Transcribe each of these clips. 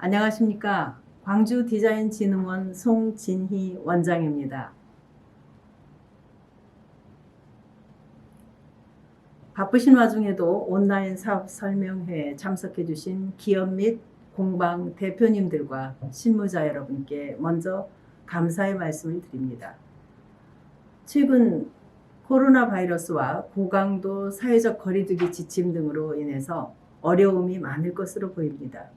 안녕하십니까. 광주 디자인 진흥원 송진희 원장입니다. 바쁘신 와중에도 온라인 사업 설명회에 참석해 주신 기업 및 공방 대표님들과 실무자 여러분께 먼저 감사의 말씀을 드립니다. 최근 코로나 바이러스와 고강도 사회적 거리두기 지침 등으로 인해서 어려움이 많을 것으로 보입니다.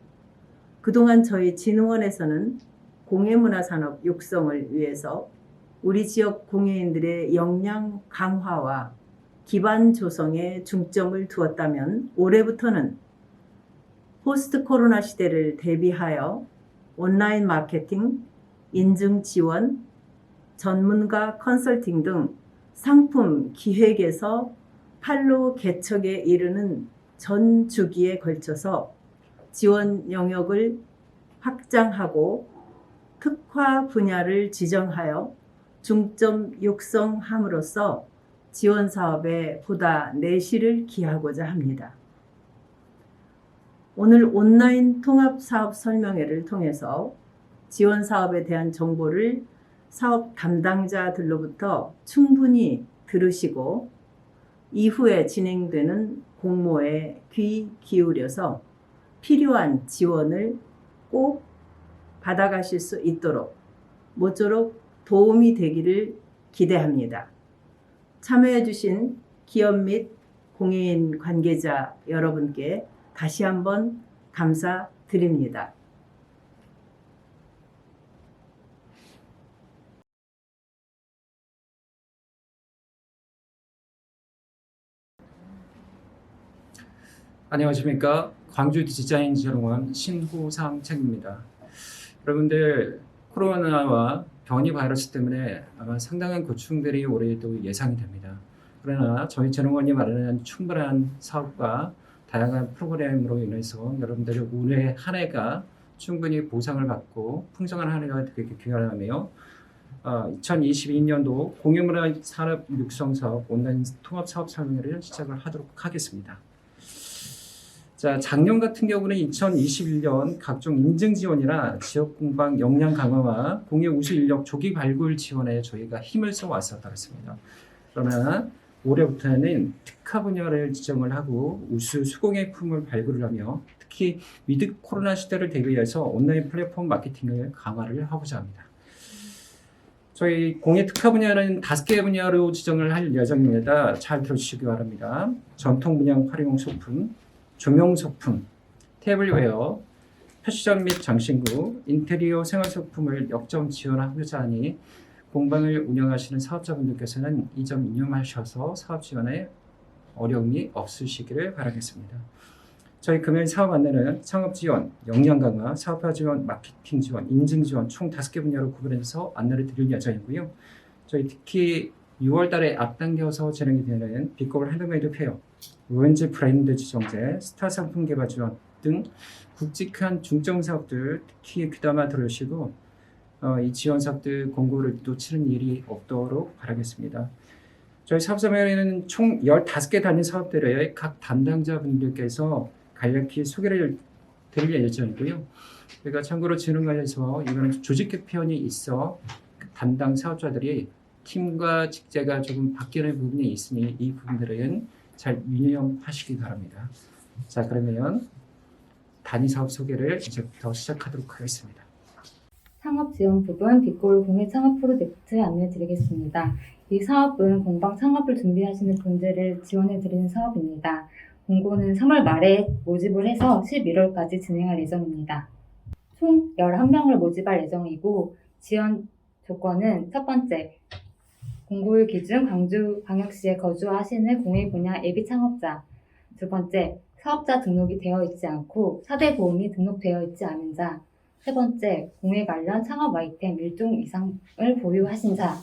그동안 저희 진흥원에서는 공예문화산업 육성을 위해서 우리 지역 공예인들의 역량 강화와 기반 조성에 중점을 두었다면 올해부터는 포스트 코로나 시대를 대비하여 온라인 마케팅, 인증 지원, 전문가 컨설팅 등 상품 기획에서 판로 개척에 이르는 전 주기에 걸쳐서 지원 영역을 확장하고 특화 분야를 지정하여 중점 육성함으로써 지원 사업에 보다 내실을 기하고자 합니다. 오늘 온라인 통합 사업 설명회를 통해서 지원 사업에 대한 정보를 사업 담당자들로부터 충분히 들으시고 이후에 진행되는 공모에 귀 기울여서 필요한 지원을 꼭 받아가실 수 있도록 모쪼록 도움이 되기를 기대합니다. 참여해주신 기업 및 공예인 관계자 여러분께 다시 한번 감사드립니다. 안녕하십니까 광주 디자인 진흥원 신호상 책입니다. 여러분들 코로나와 변이 바이러스 때문에 아마 상당한 고충들이 올해도 예상이 됩니다. 그러나 저희 진흥원이 마련한 충분한 사업과 다양한 프로그램으로 인해서 여러분들의 올해 한 해가 충분히 보상을 받고 풍성한 한 해가 되게 기원하며 어, 2022년도 공유문화 산업 육성 사업 온라인 통합 사업 설명회를 시작을 하도록 하겠습니다. 자, 작년 같은 경우는 2021년 각종 인증 지원이나 지역 공방 역량 강화와 공예 우수 인력 조기 발굴 지원에 저희가 힘을 써 왔었습니다. 그러나 올해부터는 특화 분야를 지정을 하고 우수 수공예품을 발굴을 하며 특히 위드 코로나 시대를 대비해서 온라인 플랫폼 마케팅을 강화를 하고자 합니다. 저희 공예 특화 분야는 다섯 개 분야로 지정을 할 예정입니다. 잘 들어주시기 바랍니다. 전통 문양 활용 소품, 조명 소품, 태블웨어, 패션 및 장신구, 인테리어 생활 소품을 역점 지원하고자 하니 공방을 운영하시는 사업자분들께서는 이점 유념하셔서 사업 지원에 어려움이 없으시기를 바라겠습니다. 저희 금연 사업 안내는 창업 지원, 역량 강화, 사업화 지원, 마케팅 지원, 인증 지원 총 다섯 개 분야로 구분해서 안내를 드릴 예정이고요. 저희 특히 6월 달에 앞당겨서 진행이 되는 비거블 핸드메이드 페어, ONG 브랜드 지정제, 스타 상품 개발 지원 등 굵직한 중점 사업들 특히 귀담아 들으시고 어, 이 지원 사업들 공고를 놓치는 일이 없도록 바라겠습니다. 저희 사업자매는 총 15개 단위 사업들의 각 담당자분들께서 간략히 소개를 드릴 예정이고요. 그러니까 참고로 진흥관에서 이거는 조직 개편이 있어 담당 사업자들이 팀과 직제가 조금 바뀌는 부분이 있으니 이 부분들은 잘 유념하시기 바랍니다. 자 그러면 단위 사업 소개를 이제부터 시작하도록 하겠습니다. 창업 지원 부분 빅골 공예 창업 프로젝트 안내 드리겠습니다. 이 사업은 공방 창업을 준비하시는 분들을 지원해 드리는 사업입니다. 공고는 3월 말에 모집을 해서 11월까지 진행할 예정입니다. 총 11명을 모집할 예정이고 지원 조건은 첫 번째 공고일 기준 광주 광역시에 거주하시는 공예 분야 예비 창업자 두 번째 사업자 등록이 되어 있지 않고 4대 보험이 등록되어 있지 않은 자 세 번째, 공예 관련 창업 아이템 1종 이상을 보유하신 자.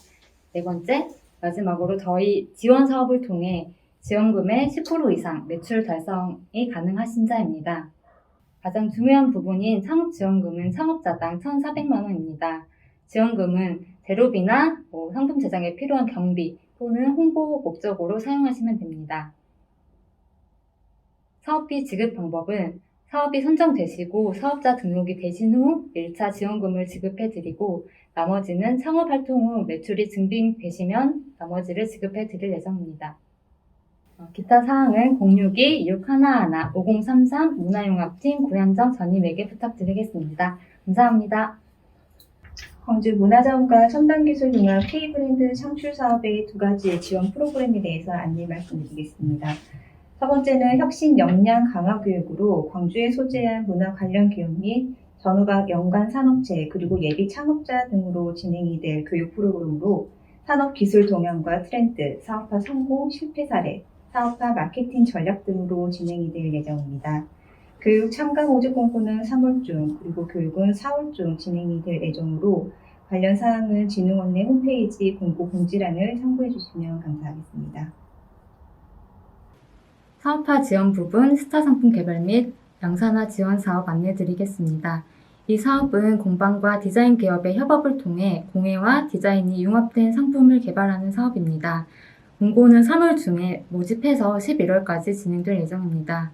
네 번째, 마지막으로 저희 지원 사업을 통해 지원금의 10% 이상 매출 달성이 가능하신 자입니다. 가장 중요한 부분인 창업 지원금은 창업자당 1,400만 원입니다. 지원금은 재료비나 뭐 상품 제작에 필요한 경비 또는 홍보 목적으로 사용하시면 됩니다. 사업비 지급 방법은 사업이 선정되시고 사업자 등록이 되신 후 1차 지원금을 지급해 드리고 나머지는 창업 활동 후 매출이 증빙되시면 나머지를 지급해 드릴 예정입니다. 어, 기타 사항은 062-611-5033 문화융합팀 구현정 전임에게 부탁드리겠습니다. 감사합니다. 광주 문화자원과 첨단기술 융합 K브랜드 창출 사업의 두 가지 지원 프로그램에 대해서 안내 말씀드리겠습니다. 첫 번째는 혁신 역량 강화 교육으로 광주에 소재한 문화 관련 기업 및 전후박 연관 산업체 그리고 예비 창업자 등으로 진행이 될 교육 프로그램으로 산업 기술 동향과 트렌드, 사업화 성공 실패 사례, 사업화 마케팅 전략 등으로 진행이 될 예정입니다. 교육 참가 모집 공고는 3월 중 그리고 교육은 4월 중 진행이 될 예정으로 관련 사항은 진흥원 내 홈페이지 공고 공지란을 참고해 주시면 감사하겠습니다. 사업화 지원 부분 스타 상품 개발 및 양산화 지원 사업 안내 드리겠습니다. 이 사업은 공방과 디자인 기업의 협업을 통해 공예와 디자인이 융합된 상품을 개발하는 사업입니다. 공고는 3월 중에 모집해서 11월까지 진행될 예정입니다.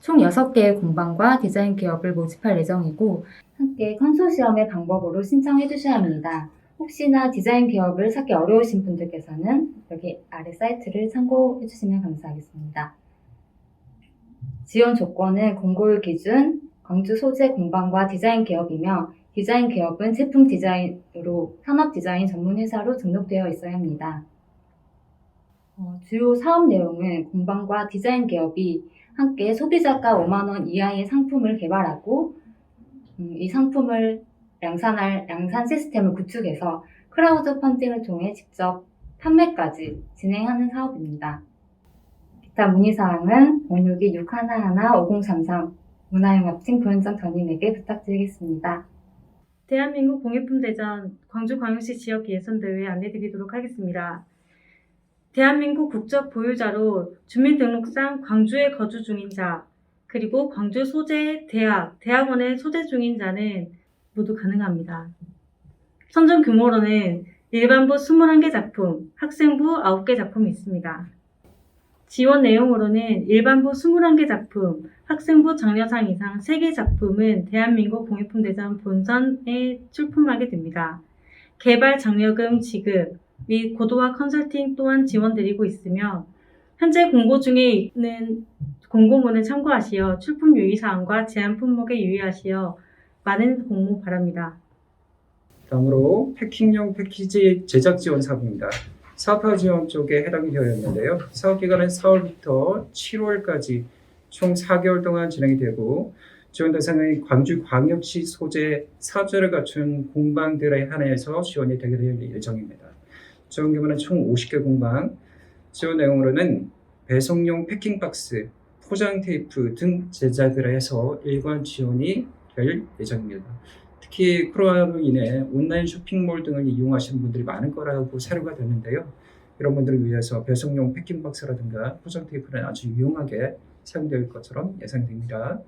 총 6개의 공방과 디자인 기업을 모집할 예정이고 함께 컨소시엄의 방법으로 신청해 주셔야 합니다. 혹시나 디자인 기업을 찾기 어려우신 분들께서는 여기 아래 사이트를 참고해 주시면 감사하겠습니다. 지원 조건은 공고일 기준 광주 소재 공방과 디자인 기업이며 디자인 기업은 제품 디자인으로 산업 디자인 전문 회사로 등록되어 있어야 합니다. 어, 주요 사업 내용은 공방과 디자인 기업이 함께 소비자가 5만 원 이하의 상품을 개발하고 음, 이 상품을 양산할 양산 시스템을 구축해서 크라우드 펀딩을 통해 직접 판매까지 진행하는 사업입니다. 기타 문의사항은 062-611-5033 문화융합팀 구현정 전임에게 부탁드리겠습니다. 대한민국 공예품 대전 광주광역시 지역 예선대회 안내드리도록 하겠습니다. 대한민국 국적 보유자로 주민등록상 광주에 거주 중인 자, 그리고 광주 소재 대학, 대학원에 소재 중인 자는 모두 가능합니다. 선정 규모로는 일반부 21개 작품, 학생부 9개 작품이 있습니다. 지원 내용으로는 일반부 21개 작품, 학생부 장려상 이상 3개 작품은 대한민국 공예품대전 본선에 출품하게 됩니다. 개발 장려금 지급 및 고도화 컨설팅 또한 지원드리고 있으며 현재 공고 중에 있는 공고문을 참고하시어 출품 유의사항과 제한 품목에 유의하시어 많은 공모 바랍니다. 다음으로 패킹용 패키지 제작 지원 사업입니다. 사업화 지원 쪽에 해당이 되었는데요. 사업 기간은 4월부터 7월까지 총 4개월 동안 진행이 되고 지원 대상은 광주광역시 소재 사업자를 갖춘 공방들에 한해서 지원이 되게 될 예정입니다. 지원 규모는 총 50개 공방, 지원 내용으로는 배송용 패킹 박스, 포장 테이프 등 제작을 해서 일관 지원이 될 예정입니다. 특히 코로나로 인해 온라인 쇼핑몰 등을 이용하시는 분들이 많을 거라고 사료가 됐는데요. 이런 분들을 위해서 배송용 패킹 박스라든가 포장 테이프는 아주 유용하게 사용될 것처럼 예상됩니다.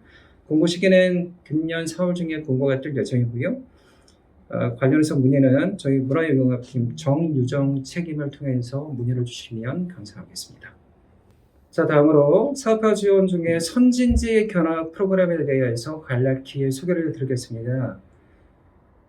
공고 시기는 금년 4월 중에 공고가 뜰 예정이고요. 어, 관련해서 문의는 저희 문화유용업팀 정유정 책임을 통해서 문의를 주시면 감사하겠습니다. 자 다음으로 사업화 지원 중에 선진지 견학 프로그램에 대해서 간략히 소개를 드리겠습니다.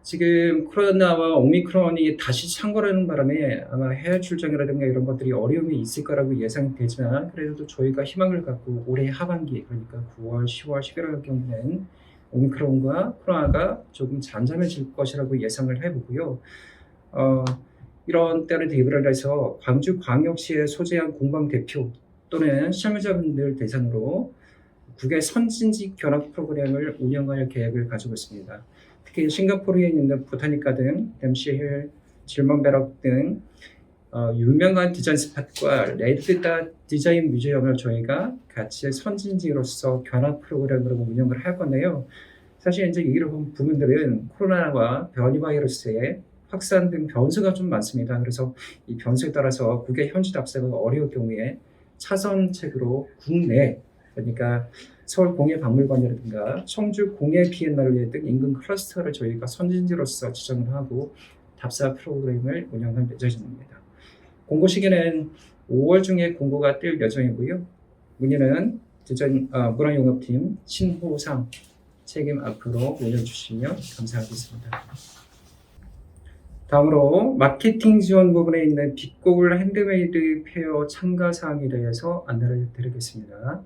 지금 코로나와 오미크론이 다시 창궐하는 바람에 아마 해외 출장이라든가 이런 것들이 어려움이 있을 거라고 예상이 되지만 그래도 저희가 희망을 갖고 올해 하반기 그러니까 9월, 10월, 11월 경우에는 오미크론과 코로나가 조금 잠잠해질 것이라고 예상을 해보고요. 어, 이런 때를 대비를 해서 광주광역시에 소재한 공방 대표 또는 실무자분들 대상으로 국외 선진지 견학 프로그램을 운영할 계획을 가지고 있습니다. 특히 싱가포르에 있는 보타니카 등 댐시힐, 질먼베럭 등 어, 유명한 디자인 스팟과 레드다 디자인 뮤지엄을 저희가 같이 선진지로서 견학 프로그램으로 운영을 할 건데요. 사실 이제 이런 부분들은 코로나와 변이 바이러스의 확산 등 변수가 좀 많습니다. 그래서 이 변수에 따라서 국외 현지 답사가 어려울 경우에 차선책으로 국내 그러니까 서울 공예박물관이라든가 청주 공예 비엔날레 등 인근 클러스터를 저희가 선진지로서 지정을 하고 답사 프로그램을 운영할 예정입니다. 공고 시기는 5월 중에 공고가 뜰 예정이고요. 문의는 디자인 아, 문화융합팀 신호상 책임 앞으로 올려주시면 감사하겠습니다. 다음으로 마케팅 지원 부분에 있는 빛고울 핸드메이드 페어 참가 사항에 대해서 안내를 드리겠습니다.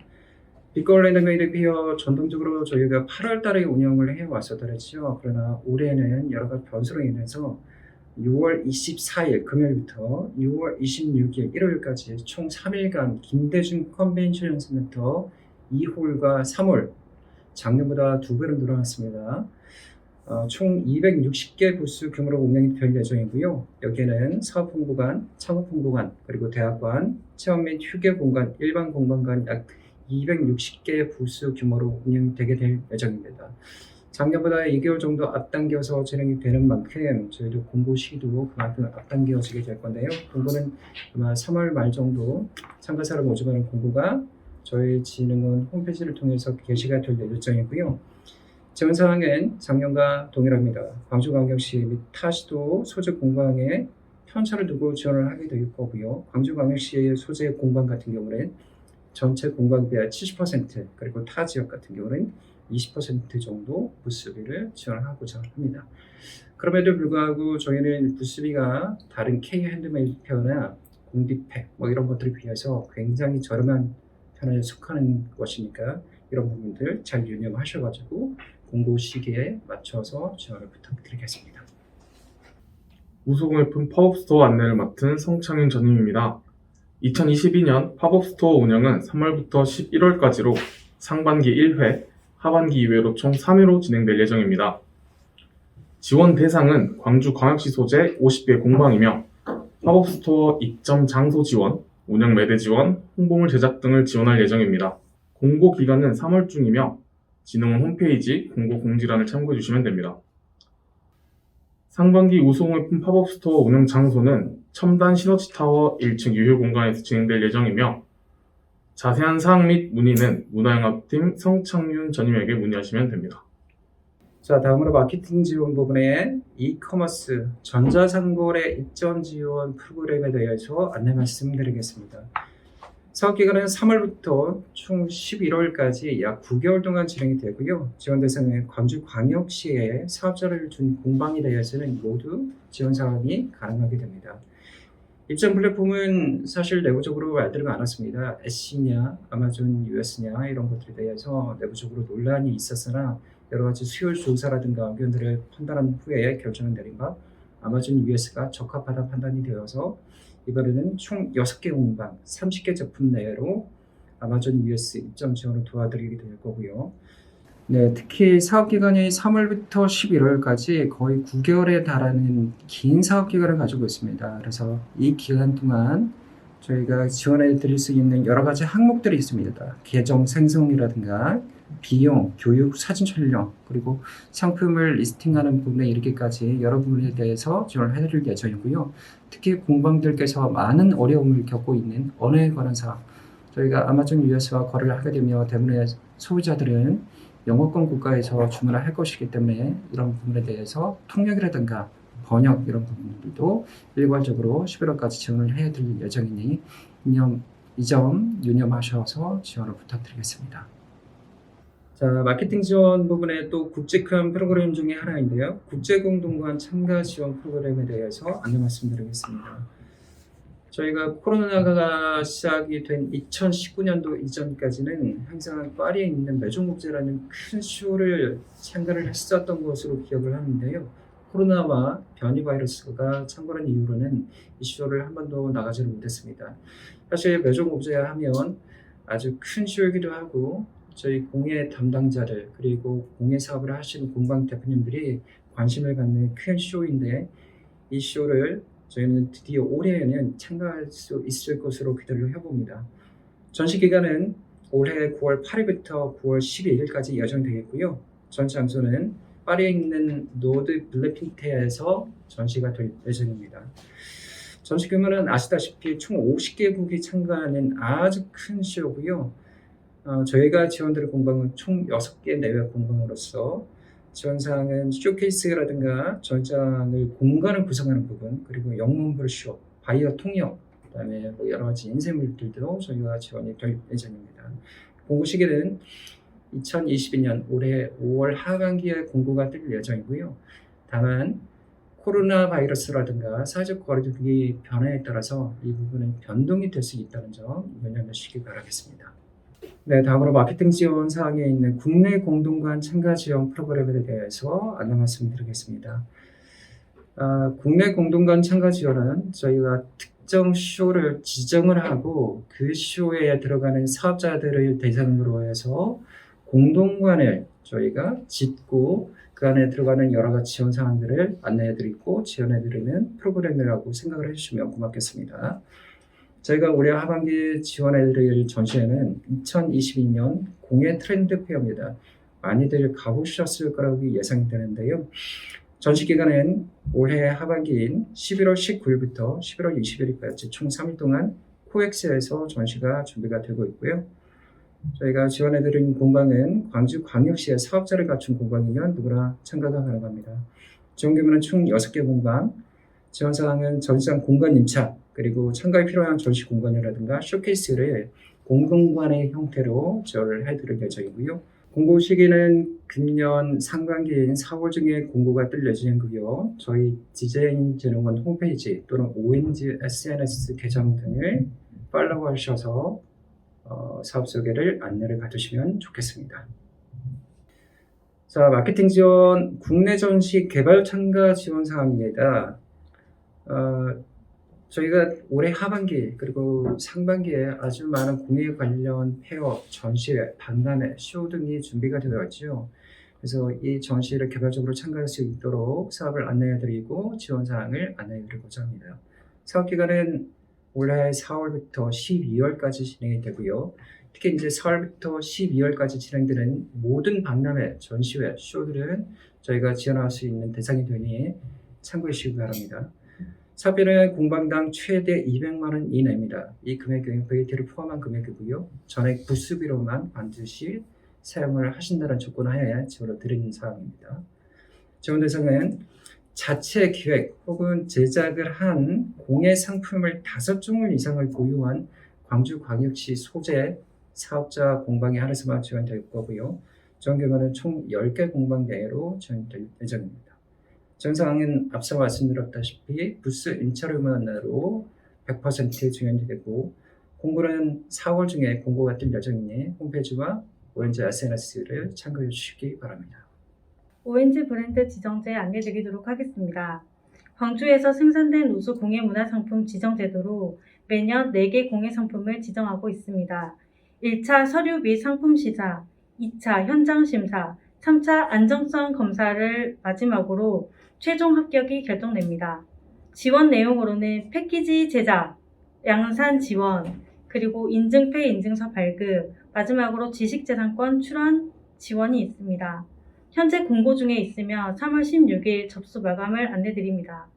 빛고울 핸드메이드 페어 전통적으로 저희가 8월 달에 운영을 해왔었더랬죠. 그러나 올해는 여러 가지 변수로 인해서 6월 24일 금요일부터 6월 26일 일요일까지 총 3일간 김대중 컨벤션 센터 2홀과 3홀 작년보다 두 배로 늘어났습니다. 어, 총 260개 부스 규모로 운영이 될 예정이고요. 여기에는 사업 홍보관, 창업 홍보관, 그리고 대학관, 체험 및 휴게 공간, 일반 공간간 약 260개 부스 규모로 운영이 되게 될 예정입니다. 작년보다 2개월 정도 앞당겨서 진행이 되는 만큼 저희도 공고 시기도 그만큼 앞당겨지게 될 건데요. 공고는 아마 3월 말 정도 참가자를 모집하는 공고가 저희 진흥원 홈페이지를 통해서 게시가 될 예정이고요. 지원 사항은 작년과 동일합니다. 광주광역시 및 타시도 소재 공방에 편차를 두고 지원을 하게 될 거고요. 광주광역시의 소재 공방 같은 경우는 전체 공방비의 70% 그리고 타 지역 같은 경우는 20% 정도 부스비를 지원하고자 합니다. 그럼에도 불구하고 저희는 부스비가 다른 K 핸드메이드 페어나 공디팩 뭐 이런 것들에 비해서 굉장히 저렴한 편에 속하는 것이니까 이런 부분들 잘 유념하셔가지고 공고 시기에 맞춰서 지원을 부탁드리겠습니다. 우수공예품 팝업스토어 안내를 맡은 성창윤 전임입니다. 2022년 팝업스토어 운영은 3월부터 11월까지로 상반기 1회, 하반기 2회로 총 3회로 진행될 예정입니다. 지원 대상은 광주광역시 소재 50개 공방이며 팝업스토어 입점 장소 지원, 운영 매대 지원, 홍보물 제작 등을 지원할 예정입니다. 공고 기간은 3월 중이며 진흥원 홈페이지 공고 공지란을 참고해 주시면 됩니다. 상반기 우수공예품 팝업 스토어 운영 장소는 첨단 시너지 타워 1층 유휴 공간에서 진행될 예정이며 자세한 사항 및 문의는 문화영합팀 성창윤 전임에게 문의하시면 됩니다. 자, 다음으로 마케팅 지원 부분에 이커머스 전자상거래 입점 지원 프로그램에 대해서 안내 말씀드리겠습니다. 사업 기간은 3월부터 총 11월까지 약 9개월 동안 진행이 되고요. 지원 대상은 광주광역시에 사업자를 준 공방에 대해서는 모두 지원 사항이 가능하게 됩니다. 입점 플랫폼은 사실 내부적으로 말들이 많았습니다. SC냐, 아마존 US냐 이런 것들에 대해서 내부적으로 논란이 있었으나 여러 가지 수요 조사라든가 의견들을 판단한 후에 결정을 내린 바 아마존 US가 적합하다 판단이 되어서 이번에는 총 6개 공방, 30개 제품 내로 아마존 US 입점 지원을 도와드리게 될 거고요. 네, 특히 사업 기간이 3월부터 11월까지 거의 9개월에 달하는 긴 사업 기간을 가지고 있습니다. 그래서 이 기간 동안 저희가 지원해 드릴 수 있는 여러 가지 항목들이 있습니다. 계정 생성이라든가 비용, 교육, 사진 촬영, 그리고 상품을 리스팅하는 부분에 이르기까지 여러 부분에 대해서 지원을 해드릴 예정이고요. 특히 공방들께서 많은 어려움을 겪고 있는 언어에 관한 사항, 저희가 아마존 US와 거래를 하게 되며 때문에 소비자들은 영어권 국가에서 주문을 할 것이기 때문에 이런 부분에 대해서 통역이라든가 번역 이런 부분들도 일괄적으로 11월까지 지원을 해드릴 예정이니 이점 유념하셔서 지원을 부탁드리겠습니다. 자, 마케팅 지원 부분에 또 국제큰 프로그램 중에 하나인데요. 국제공동관 참가 지원 프로그램에 대해서 안내 말씀드리겠습니다. 저희가 코로나가 시작이 된 2019년도 이전까지는 항상 파리에 있는 매종국제라는 큰 쇼를 참가를 했었던 것으로 기억을 하는데요. 코로나와 변이 바이러스가 창궐한 이후로는 이 쇼를 한 번도 나가지를 못했습니다. 사실 매종국제 하면 아주 큰 쇼이기도 하고 저희 공예 담당자들 그리고 공예 사업을 하시는 공방 대표님들이 관심을 갖는 큰 쇼인데 이 쇼를 저희는 드디어 올해에는 참가할 수 있을 것으로 기대를 해봅니다. 전시 기간은 올해 9월 8일부터 9월 12일까지 예정되겠고요. 전 장소는 파리에 있는 노드 블레핑테에서 전시가 될 예정입니다. 전시 규모는 아시다시피 총 50개국이 참가하는 아주 큰 쇼고요. 어, 저희가 지원드릴 공방은 총 6개 내외 공방으로서 지원사항은 쇼케이스라든가 전장을 공간을 구성하는 부분 그리고 영문 브쇼, 바이어 통역 그다음에 뭐 여러 가지 인쇄물들도 저희가 지원이 될 예정입니다. 공고 시기는 2022년 올해 5월 하반기에 공고가 뜰 예정이고요. 다만 코로나 바이러스라든가 사회적 거리두기 변화에 따라서 이 부분은 변동이 될 수 있다는 점 유념하시기 바라겠습니다. 네, 다음으로 마케팅 지원 사항에 있는 국내 공동관 참가 지원 프로그램에 대해서 안내 말씀드리겠습니다. 아, 국내 공동관 참가 지원은 저희가 특정 쇼를 지정을 하고 그 쇼에 들어가는 사업자들을 대상으로 해서 공동관을 저희가 짓고 그 안에 들어가는 여러 가지 지원 사항들을 안내해드리고 지원해드리는 프로그램이라고 생각을 해주시면 고맙겠습니다. 저희가 올해 하반기 지원해드릴 전시회는 2022년 공예 트렌드 페어입니다. 많이들 가보셨을 거라고 예상이 되는데요. 전시 기간은 올해 하반기인 11월 19일부터 11월 20일까지 총 3일 동안 코엑스에서 전시가 준비가 되고 있고요. 저희가 지원해드린 공방은 광주 광역시의 사업자를 갖춘 공방이면 누구나 참가가 가능합니다. 지원 규모는 총 6개 공방, 지원 사항은 전시장 공간 임차, 그리고 참가에 필요한 전시 공간이라든가 쇼케이스를 공동관의 형태로 지원을 해드릴 예정이고요. 공고 시기는 금년 상반기인 4월 중에 공고가 뜰 예정이고요. 저희 디자인진흥원 홈페이지 또는 ONG SNS 계정 등을 팔로우 하셔서 어, 사업 소개를 안내를 받으시면 좋겠습니다. 자, 마케팅 지원 국내 전시 개발 참가 지원 사항입니다. 어, 저희가 올해 하반기 그리고 상반기에 아주 많은 공예 관련 폐업, 전시회, 박람회, 쇼 등이 준비가 되어 있죠. 그래서 이 전시를 개발적으로 참가할 수 있도록 사업을 안내해드리고 지원 사항을 안내해드리고자 합니다. 사업 기간은 올해 4월부터 12월까지 진행이 되고요. 특히 이제 4월부터 12월까지 진행되는 모든 박람회, 전시회, 쇼들은 저희가 지원할 수 있는 대상이 되니 참고해 주시기 바랍니다. 사비는 공방당 최대 200만 원 이내입니다. 이 금액은 VAT를 포함한 금액이고요. 전액 부수비로만 반드시 사용을 하신다는 조건 하에 지원을 드리는 사항입니다. 지원 대상은 자체 기획 혹은 제작을 한 공예 상품을 다섯 종을 이상을 보유한 광주광역시 소재 사업자 공방에 한해서만 지원될 거고요. 규모는 총 10개 공방 내로 지원될 예정입니다. 전사항은 앞서 말씀드렸다시피 부스 임차료만으로 100% 지원이 되고 공고는 4월 중에 공고가 뜰 예정이니 홈페이지와 ONG SNS를 참고해 주시기 바랍니다. ONG 브랜드 지정제 안내드리도록 하겠습니다. 광주에서 생산된 우수 공예 문화상품 지정제도로 매년 4개 공예 상품을 지정하고 있습니다. 1차 서류 및 상품 시사, 2차 현장 심사, 3차 안정성 검사를 마지막으로 최종 합격이 결정됩니다. 지원 내용으로는 패키지 제작, 양산 지원, 그리고 인증패 인증서 발급, 마지막으로 지식재산권 출원 지원이 있습니다. 현재 공고 중에 있으며 3월 16일 접수 마감을 안내드립니다.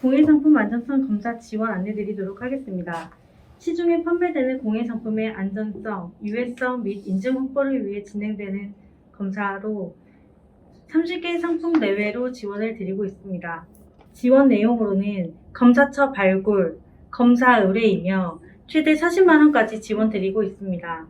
공예상품 안전성 검사 지원 안내드리도록 하겠습니다. 시중에 판매되는 공예상품의 안전성, 유해성 및 인증 확보를 위해 진행되는 검사로 30개 상품 내외로 지원을 드리고 있습니다. 지원 내용으로는 검사처 발굴, 검사 의뢰이며 최대 40만 원까지 지원 드리고 있습니다.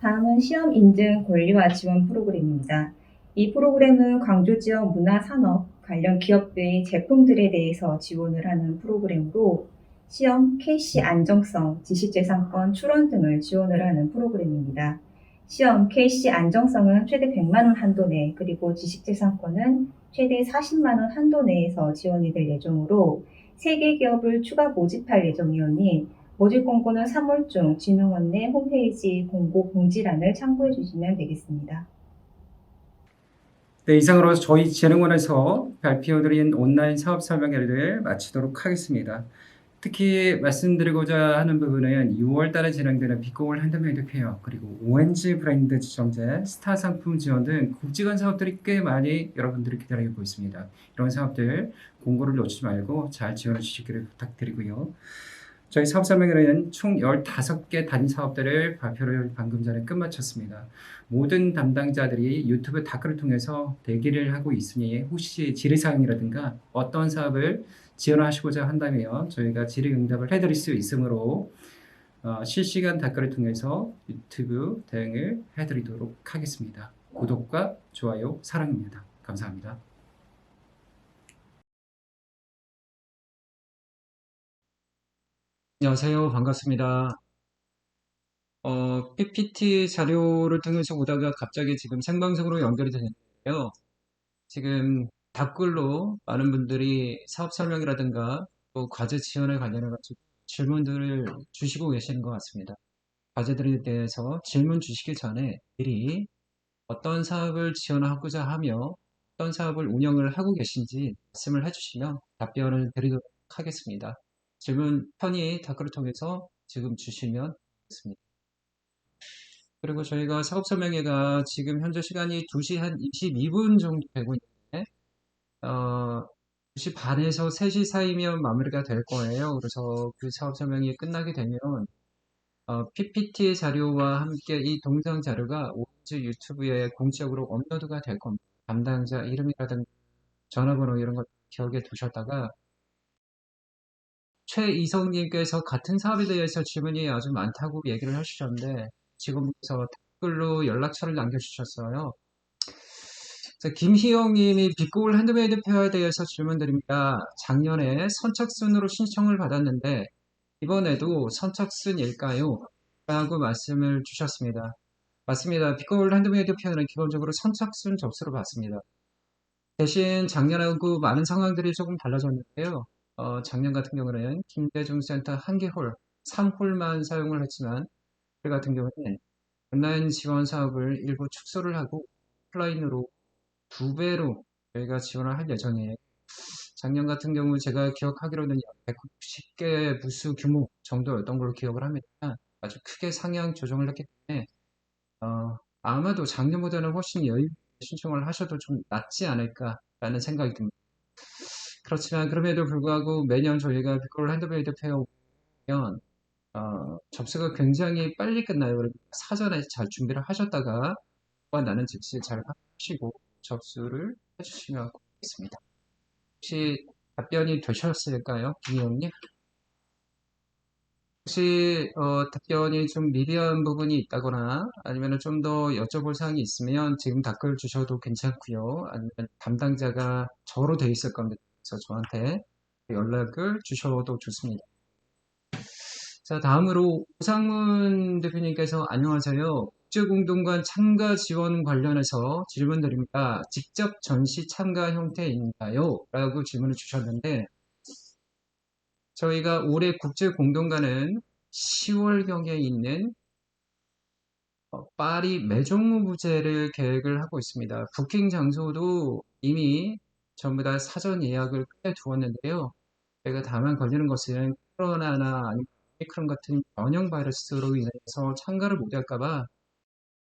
다음은 시험 인증 권리화 지원 프로그램입니다. 이 프로그램은 광주 지역 문화 산업 관련 기업의 제품들에 대해서 지원을 하는 프로그램으로 시험 KC 안정성, 지식재산권 출원 등을 지원을 하는 프로그램입니다. 시험 KC 안정성은 최대 100만 원 한도 내, 그리고 지식재산권은 최대 40만 원 한도 내에서 지원이 될 예정으로 3개 기업을 추가 모집할 예정이오니 모집 공고는 3월 중 진흥원 내 홈페이지 공고 공지란을 참고해 주시면 되겠습니다. 네, 이상으로 저희 재능원에서 발표드린 온라인 사업 설명회를 마치도록 하겠습니다. 특히 말씀드리고자 하는 부분은 6월 달에 진행되는 비공을 핸드메이드 페어 그리고 ONG 브랜드 지정제, 스타 상품 지원 등 굵직한 사업들이 꽤 많이 여러분들이 기다리고 있습니다. 이런 사업들 공고를 놓치지 말고 잘 지원해 주시기를 부탁드리고요. 저희 사업 설명회는 총 15개 단위 사업들을 발표를 방금 전에 끝마쳤습니다. 모든 담당자들이 유튜브 다크를 통해서 대기를 하고 있으니 혹시 질의사항이라든가 어떤 사업을 지원하시고자 한다면 저희가 질의응답을 해드릴 수 있으므로 어, 실시간 댓글을 통해서 유튜브 대응을 해드리도록 하겠습니다. 구독과 좋아요 사랑입니다. 감사합니다. 안녕하세요. 반갑습니다. 어, PPT 자료를 통해서 보다가 갑자기 지금 생방송으로 연결이 되는데요. 지금 댓글로 많은 분들이 사업 설명이라든가 또 과제 지원에 관련해 가지고 질문들을 주시고 계시는 것 같습니다. 과제들에 대해서 질문 주시기 전에 미리 어떤 사업을 지원하고자 하며 어떤 사업을 운영을 하고 계신지 말씀을 해주시면 답변을 드리도록 하겠습니다. 질문 편의 댓글을 통해서 지금 주시면 되겠습니다. 그리고 저희가 사업 설명회가 지금 현재 시간이 2시 한 22분 정도 되고 있는데, 어, 2시 반에서 3시 사이면 마무리가 될 거예요. 그래서 그 사업 설명이 끝나게 되면, 어, PPT 자료와 함께 이 동영상 자료가 오즈 유튜브에 공식적으로 업로드가 될 겁니다. 담당자 이름이라든가 전화번호 이런 것 기억에 두셨다가, 최이성님께서 같은 사업에 대해서 질문이 아주 많다고 얘기를 해주셨는데, 지금부터 댓글로 연락처를 남겨주셨어요. 김희영님이 빅고울 핸드메이드 페어에 대해서 질문드립니다. 작년에 선착순으로 신청을 받았는데 이번에도 선착순일까요? 라고 말씀을 주셨습니다. 맞습니다. 빅고울 핸드메이드 페어는 기본적으로 선착순 접수를 받습니다. 대신 작년하고 많은 상황들이 조금 달라졌는데요. 어, 작년 같은 경우는 김대중센터 한 개 홀, 3홀만 사용을 했지만 저희 같은 경우는 온라인 지원 사업을 일부 축소를 하고 오프라인으로 두 배로 저희가 지원을 할 예정이에요. 작년 같은 경우 제가 기억하기로는 190개 부수 규모 정도였던 걸로 기억을 합니다. 아주 크게 상향 조정을 했기 때문에 어, 아마도 작년보다는 훨씬 여유 신청을 하셔도 좀 낫지 않을까라는 생각이 듭니다. 그렇지만 그럼에도 불구하고 매년 저희가 빅걸 핸드메이드 페어 보면 어, 접수가 굉장히 빨리 끝나요. 사전에 잘 준비를 하셨다가 나는 즉시 잘 하시고 접수를 해주시면 고맙겠습니다. 혹시 답변이 되셨을까요, 김희영님? 혹시 어, 답변이 좀 미비한 부분이 있다거나 아니면 좀 더 여쭤볼 사항이 있으면 지금 댓글 주셔도 괜찮고요. 아니면 담당자가 저로 돼 있을 겁니다. 그래서 저한테 연락을 주셔도 좋습니다. 자, 다음으로 오상문 대표님께서 안녕하세요. 국제공동관 참가 지원 관련해서 질문 드립니다. 직접 전시 참가 형태인가요? 라고 질문을 주셨는데 저희가 올해 국제공동관은 10월경에 있는 어, 파리 매종무 부제를 계획을 하고 있습니다. 부킹 장소도 이미 전부 다 사전 예약을 끝내 두었는데요. 저희가 다만 걸리는 것은 코로나나 아니면 오미크론 같은 변형 바이러스로 인해서 참가를 못할까봐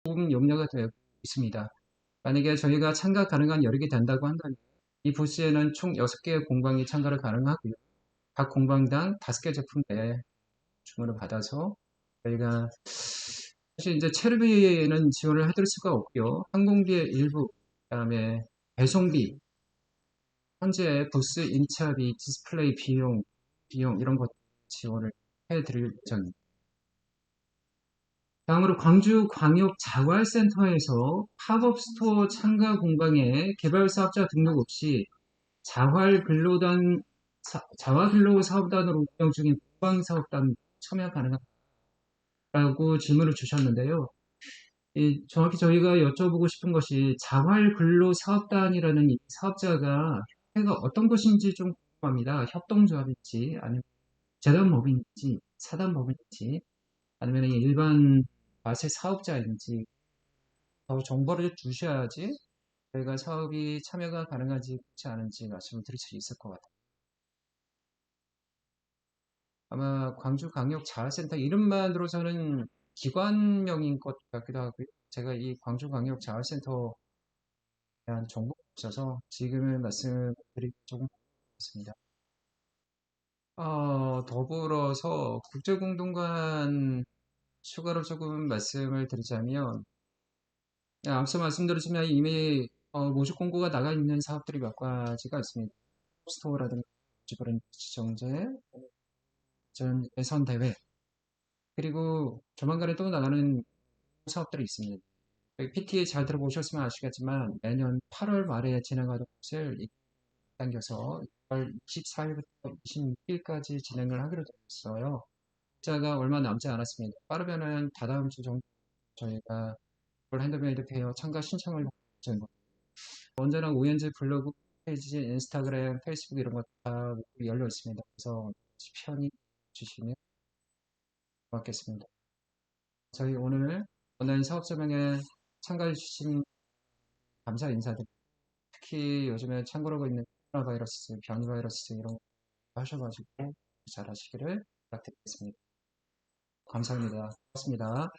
조금 염려가 되고 있습니다. 만약에 저희가 참가 가능한 여력이 된다고 한다면 이 부스에는 총 6개의 공방이 참가를 가능하고요. 각 공방당 5개 제품 내 주문을 받아서 저희가 사실 이제 체류비에는 지원을 해드릴 수가 없고요. 항공비의 일부, 그다음에 배송비, 현재 부스 임차비, 디스플레이 비용, 비용 이런 것 지원을 해드릴 예정입니다. 다음으로 광주 광역 자활센터에서 팝업 스토어 참가 공방에 개발 사업자 등록 없이 자활 근로단 자활 근로 사업단으로 운영 중인 공방 사업단 참여 가능하다고 질문을 주셨는데요. 이, 정확히 저희가 여쭤보고 싶은 것이 자활 근로 사업단이라는 이 사업자가 해가 어떤 것인지 좀 궁금합니다. 협동조합인지 아니면 재단법인지 사단법인지 아니면 일반 마세 사업자인지 더 정보를 주셔야지 저희가 사업이 참여가 그렇지 않은지 말씀을 드릴 수 있을 것 같아요. 아마 광주광역자활센터 이름만 들어서는 기관명인 것 같기도 하고요. 제가 이 광주광역자활센터에 대한 정보가 없어서 지금은 말씀드리기 조금 어렵습니다. 어, 더불어서 국제공동관 추가로 조금 말씀을 드리자면 앞서 말씀드렸지만 이미 어, 모집 공고가 나가 있는 사업들이 몇 가지가 있습니다. 스토어라든가 지브랜드 지정제, 전 예선 대회, 그리고 조만간에 또 나가는 사업들이 있습니다. PT 잘 들어보셨으면 아시겠지만 매년 8월 말에 진행하던 것을 당겨서 6월 24일부터 26일까지 진행을 하기로 됐어요. 자가 얼마 남지 않았습니다. 빠르면은 다다음 주 정도 저희가 핸드메이드 페어 참가 신청을 받는 거. 언제나 오엔즈 블로그 페이지, 인스타그램, 페이스북 이런 거다 열려 있습니다. 그래서 편히 주시면 고맙겠습니다. 저희 오늘 온라인 사업 설명에 참가해 주신 감사 인사드립니다. 특히 요즘에 참고하고 있는 코로나 바이러스, 변이 바이러스 이런 거 하셔가지고 잘 하시기를 부탁드리겠습니다. 감사합니다. 고맙습니다.